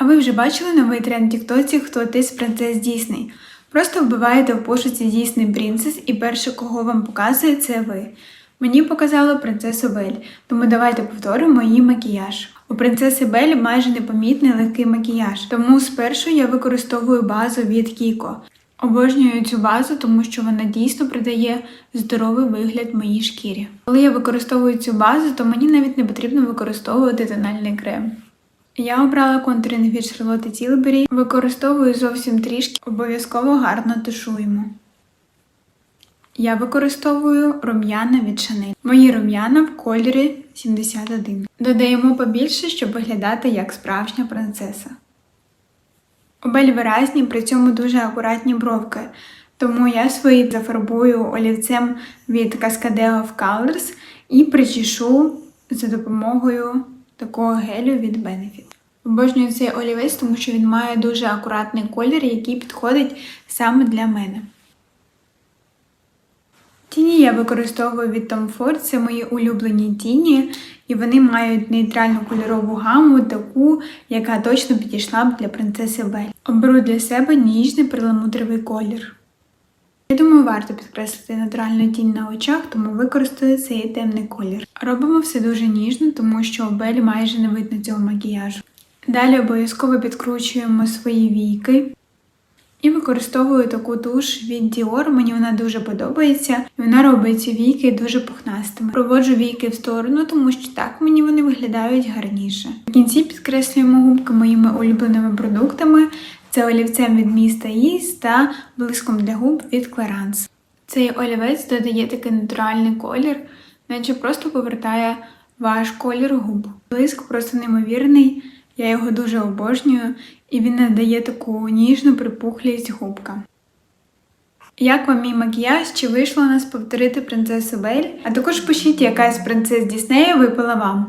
А ви вже бачили новий тренд Тіктоці «Хто ти з принцес Дісней? Просто вбиваєте в пошуці Дісней Принцес і перше, кого вам показує, це ви. Мені показало принцесу Бель, тому давайте повторимо її макіяж. У принцеси Бель майже непомітний легкий макіяж, тому спершу я використовую базу від Кіко. Обожнюю цю базу, тому що вона дійсно придає здоровий вигляд моїй шкірі. Коли я використовую цю базу, то мені навіть не потрібно використовувати тональний крем. Я обрала контуринг від Шарлотти Тілбері, використовую зовсім трішки, обов'язково гарно тушуємо. Я використовую рум'яна від Chanel. Мої рум'яна в кольорі 71. Додаємо побільше, щоб виглядати як справжня принцеса. Обель виразні, при цьому дуже акуратні бровки. Тому я свої зафарбую олівцем від Cascadeo of Colors і причешу за допомогою такого гелю від Benefit. Обожнюю цей олівець, тому що він має дуже акуратний колір, який підходить саме для мене. Тіні я використовую від Tom Ford, це мої улюблені тіні, і вони мають нейтральну кольорову гаму, таку, яка точно підійшла б для принцеси Бель. Оберу для себе ніжний перламутровий колір. Я думаю, варто підкреслити натуральну тінь на очах, тому використаю цей темний колір. Робимо все дуже ніжно, тому що у Бель майже не видно цього макіяжу. Далі обов'язково підкручуємо свої війки. І використовую таку туш від Dior, мені вона дуже подобається, і вона робить ці війки дуже пухнастими. Проводжу війки в сторону, тому що так мені вони виглядають гарніше. В кінці підкреслюємо губки моїми улюбленими продуктами. Це олівцем від міста Їс та блиском для губ від Clarins. Цей олівець додає такий натуральний колір, наче просто повертає ваш колір губ. Блиск просто неймовірний. Я його дуже обожнюю, і він надає таку ніжну припухлість губкам. Як вам мій макіяж? Чи вийшло у нас повторити принцесу Бель? А також пишіть, яка з принцес Діснея випала вам.